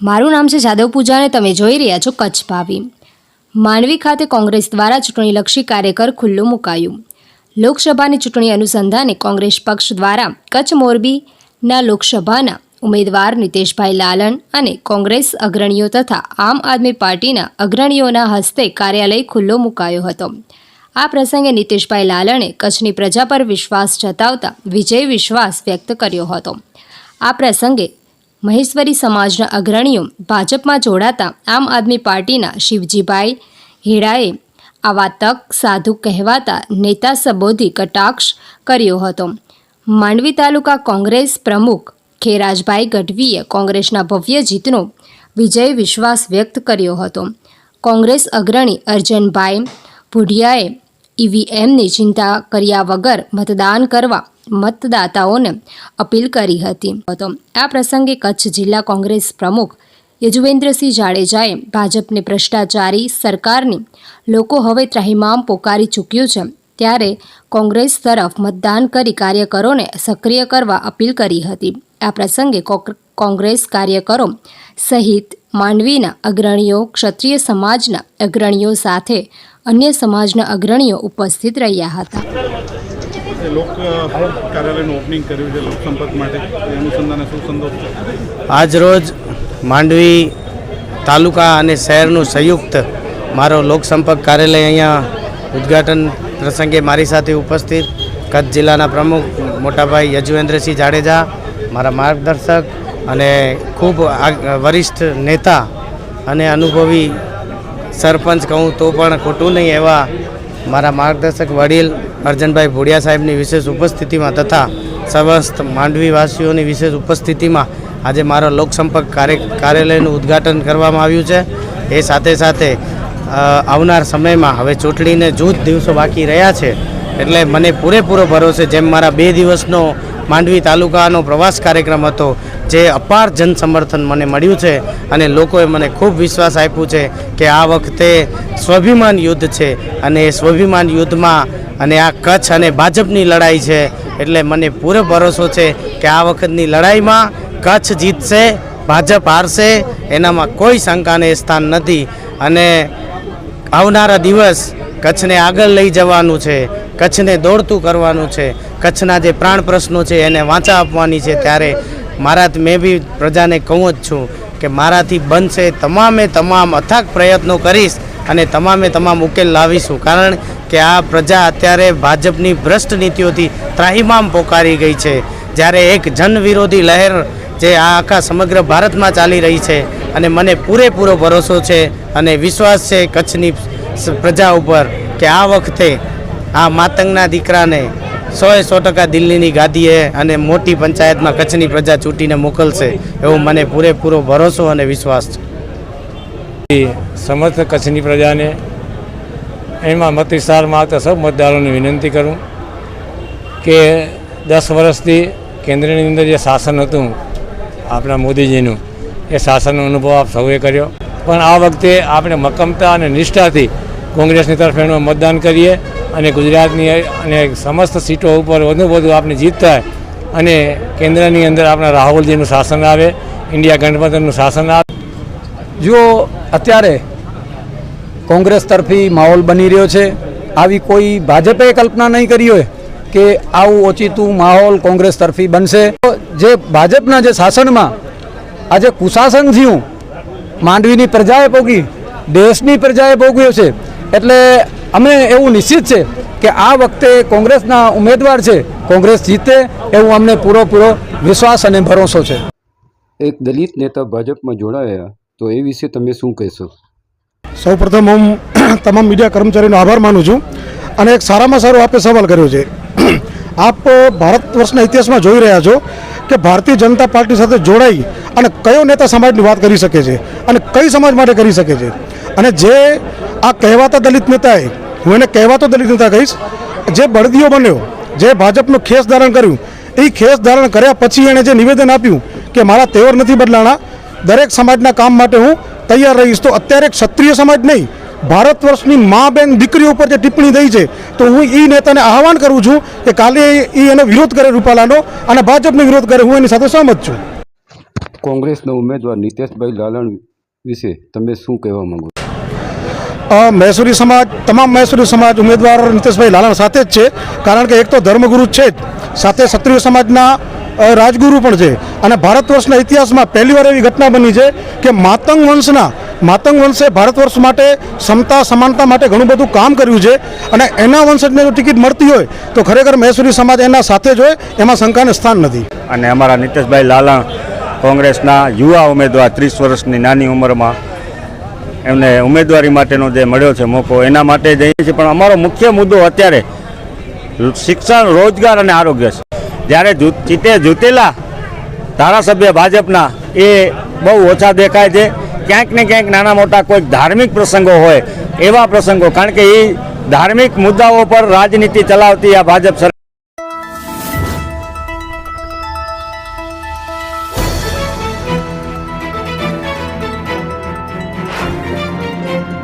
મારું નામ છે જાદવ પૂજા અને તમે જોઈ રહ્યા છો કચ્છ ભાવી. માંડવી ખાતે કોંગ્રેસ દ્વારા ચૂંટણીલક્ષી કાર્યકર ખુલ્લું મુકાયું. લોકસભાની ચૂંટણી અનુસંધાને કોંગ્રેસ પક્ષ દ્વારા કચ્છ મોરબીના લોકસભાના ઉમેદવાર નિતેશભાઈ લાલન અને કોંગ્રેસ અગ્રણીઓ તથા આમ આદમી પાર્ટીના અગ્રણીઓના હસ્તે કાર્યાલય ખુલ્લો મુકાયો હતો. આ પ્રસંગે નિતેશભાઈ લાલણે કચ્છની પ્રજા પર વિશ્વાસ જતાવતા વિજય વિશ્વાસ વ્યક્ત કર્યો હતો. આ પ્રસંગે મહેશ્વરી સમાજના અગ્રણીઓ ભાજપમાં જોડાતા આમ આદમી પાર્ટીના શિવજીભાઈ હેડાએ આવા તક સાધુ કહેવાતા નેતા સંબોધી કટાક્ષ કર્યો હતો. માંડવી તાલુકા કોંગ્રેસ પ્રમુખ ખેરાજભાઈ ગઢવીએ કોંગ્રેસના ભવ્ય જીતનો વિજય વિશ્વાસ વ્યક્ત કર્યો હતો. કોંગ્રેસ અગ્રણી અર્જનભાઈ ભુડિયાએ ઈવીએમની ચિંતા કર્યા વગર મતદાન કરવા મતદાતાઓને અપીલ કરી હતી. તો આ પ્રસંગે કચ્છ જિલ્લા કોંગ્રેસ પ્રમુખ યજુવેન્દ્રસિંહ જાડેજાએ ભાજપને ભ્રષ્ટાચારી સરકારની લોકો હવે ત્રાહિમામ પોકારી ચૂક્યું છે ત્યારે કોંગ્રેસ તરફ મતદાન કરી કાર્યકરોને સક્રિય કરવા અપીલ કરી હતી. આ પ્રસંગે કોંગ્રેસ કાર્યકરો સહિત માંડવીના અગ્રણીઓ ક્ષત્રિય સમાજના અગ્રણીઓ સાથે અન્ય સમાજના અગ્રણીઓ ઉપસ્થિત રહ્યા હતા. એ લોક કાર્યાલયનું ઓપનિંગ કર્યું છે લોકસંપર્ક માટે. એ અનુસંધાને શું સંદર્ભ આજરોજ માંડવી તાલુકા અને શહેરનું સંયુક્ત મારો લોકસંપર્ક કાર્યાલય અહીંયા ઉદ્ઘાટન પ્રસંગે મારી સાથે ઉપસ્થિત. કચ્છ જિલ્લાના પ્રમુખ મોટાભાઈ યજુવેન્દ્રસિંહ જાડેજા મારા માર્ગદર્શક અને ખૂબ વરિષ્ઠ નેતા અને અનુભવી સરપંચ કહું તો પણ ખોટું નહીં એવા મારા માર્ગદર્શક વડીલ અર્જનભાઈ ભોડિયા સાહેબની વિશેષ ઉપસ્થિતિમાં તથા સમસ્ત માંડવીવાસીઓની વિશેષ ઉપસ્થિતિમાં આજે મારો લોકસંપર્ક કાર્ય કાર્યાલયનું ઉદ્ઘાટન કરવામાં આવ્યું છે. એ સાથે સાથે આવનાર સમયમાં હવે ચૂંટણીને જૂથ દિવસો બાકી રહ્યા છે એટલે મને પૂરેપૂરો ભરોસે જેમ મારા બે દિવસનો માંડવી તાલુકાનો પ્રવાસ કાર્યક્રમ હતો, જે અપાર જનસમર્થન મને મળ્યું છે અને લોકોએ મને ખૂબ વિશ્વાસ આપ્યો છે કે આ વખતે સ્વાભિમાન યુદ્ધ છે અને એ સ્વાભિમાન યુદ્ધમાં અને આ કચ્છ અને ભાજપની લડાઈ છે એટલે મને પૂરો ભરોસો છે કે આ વખતની લડાઈમાં કચ્છ જીતશે, ભાજપ હારશે, એનામાં કોઈ શંકાને સ્થાન નથી અને આવનારા દિવસ કચ્છને આગળ લઈ જવાનું છે, કચ્છને દોડતું કરવાનું છે. કચ્છના જે પ્રાણ પ્રશ્નો છે એને વાંચા આપવાની છે ત્યારે મારા મેં બી પ્રજાને કહું જ છું કે મારાથી બનશે તમામે તમામ અથાગ પ્રયત્નો કરીશ અને તમામે તમામ ઉકેલ લાવીશું. કારણ કે આ પ્રજા અત્યારે ભાજપની ભ્રષ્ટ નીતિઓથી ત્રાહિમામ પોકારી ગઈ છે. જ્યારે એક જન વિરોધી લહેર જે આ આખા સમગ્ર ભારતમાં ચાલી રહી છે અને મને પૂરેપૂરો ભરોસો છે અને વિશ્વાસ છે કચ્છની પ્રજા ઉપર કે આ વખતે આ માતંગના દીકરાને સોએ સો ટકા દિલ્હીની ગાદીએ અને મોટી પંચાયતમાં કચ્છની પ્રજા ચૂંટીને મોકલશે એવો મને પૂરેપૂરો ભરોસો અને વિશ્વાસ છે. સમસ્ત કચ્છની પ્રજાને એમાં મત વિસ્તારમાં આવતા સૌ મતદારોને વિનંતી કરું કે દસ વર્ષથી કેન્દ્રની અંદર જે શાસન હતું આપણા મોદીજીનું, એ શાસનનો અનુભવ આપ સૌએ કર્યો. પણ આ વખતે આપણે મક્કમતા અને નિષ્ઠાથી કોંગ્રેસની તરફ એનું મતદાન કરીએ. અને ગુજરાતની અને સમસ્ત સીટો ઉપર વધુ વધુ આપણે જીત થાય અને કેન્દ્રની અંદર આપણા રાહુલજીનું શાસન આવે, ઇન્ડિયા ગઠબંધનનું શાસન આવે. જો અત્યારે કોંગ્રેસ તરફી માહોલ બની રહ્યો છે. આવી કોઈ ભાજપે કલ્પના નહીં કરી હોય કે આવું ઓચિતું માહોલ કોંગ્રેસ તરફી બનશે. જે ભાજપના જે શાસનમાં આજે કુશાસન થયું માંડવીની પ્રજાએ ભોગી, દેશની પ્રજાએ ભોગવ્યો છે એટલે અમે એવું નિશ્ચિત છે કે આ વખતે કોંગ્રેસના ઉમેદવાર છે કોંગ્રેસ જીતે એવું અમને પૂરો પૂરો વિશ્વાસ અને ભરોસો છે. એક દલિત નેતા ભાજપમાં જોડાયા તો એ વિશે તમે શું કહેશો? સૌપ્રથમ હું તમામ મીડિયા કર્મચારીનો આભાર માનું છું અને એક સારામાં સારો આપે સવાલ કર્યો છે. આપ ભારત વર્ષના ઇતિહાસમાં જોઈ રહ્યા છો કે ભારતીય જનતા પાર્ટી સાથે જોડાઈ અને કયો નેતા સમાજની વાત કરી શકે છે અને કઈ સમાજ માટે કરી શકે છે? અને જે આ કહેવાતા દલિત નેતાએ હું એને કહેવાતો દલિત નેતા કહીશ. જે બળદીઓ બન્યો, જે ભાજપનું ખેસ ધારણ કર્યું, એ ખેસ ધારણ કર્યા પછી એણે જે નિવેદન આપ્યું કે મારા તેવર નથી બદલાણા, દરેક સમાજના કામ માટે હું તૈયાર રહીશ, તો અત્યારે ક્ષત્રિય સમાજ નહીં, ભારત વર્ષની મા બેન દીકરીઓ ઉપર જે ટિપ્પણી થઈ છે, તો હું એ નેતાને આહવાન કરું છું કે કાલે એ એનો વિરોધ કરે રૂપાલાનો અને ભાજપનો વિરોધ કરે, હું એની સાથે સહમત છું. કોંગ્રેસના ઉમેદવાર નીતેશભાઈ લાલણ વિશે તમે શું કહેવા માગો છો? મહેસૂરી સમાજ, તમામ મહેસૂરી સમાજ ઉમેદવાર નીતિશભાઈ લાલણ સાથે જ છે. કારણ કે એક તો ધર્મગુરુ છે જ. સાથે ક્ષત્રિય સમાજના રાજગુરુ પણ છે. અને ભારત વર્ષના ઇતિહાસમાં પહેલીવાર એવી ઘટના બની છે કે માતંગ વંશના, માતંગ વંશે ભારત વર્ષ માટે સમતા, સમાનતા માટે ઘણું બધું કામ કર્યું છે. અને એના વંશજને જો ટિકિટ મળતી હોય, તો ખરેખર મહેસૂરી સમાજ એના સાથે જ હોય, એમાં શંકાને સ્થાન નથી. અને અમારા નીતિશભાઈ લાલણ કોંગ્રેસના યુવા ઉમેદવાર ત્રીસ વર્ષની નાની ઉંમરમાં એમને ઉમેદવારી માટેનો જે મળ્યો છે મોકો, એના માટે જઈએ છીએ પણ અમારો મુખ્ય મુદ્દો અત્યારે શિક્ષણ, રોજગાર અને આરોગ્ય છે. જ્યારે ચીતે જૂતેલા ધારાસભ્ય ભાજપના એ બહુ ઓછા દેખાય છે. ક્યાંક ને ક્યાંક નાના મોટા કોઈક ધાર્મિક પ્રસંગો હોય એવા પ્રસંગો, કારણ કે એ ધાર્મિક મુદ્દાઓ પર રાજનીતિ ચલાવતી આ ભાજપ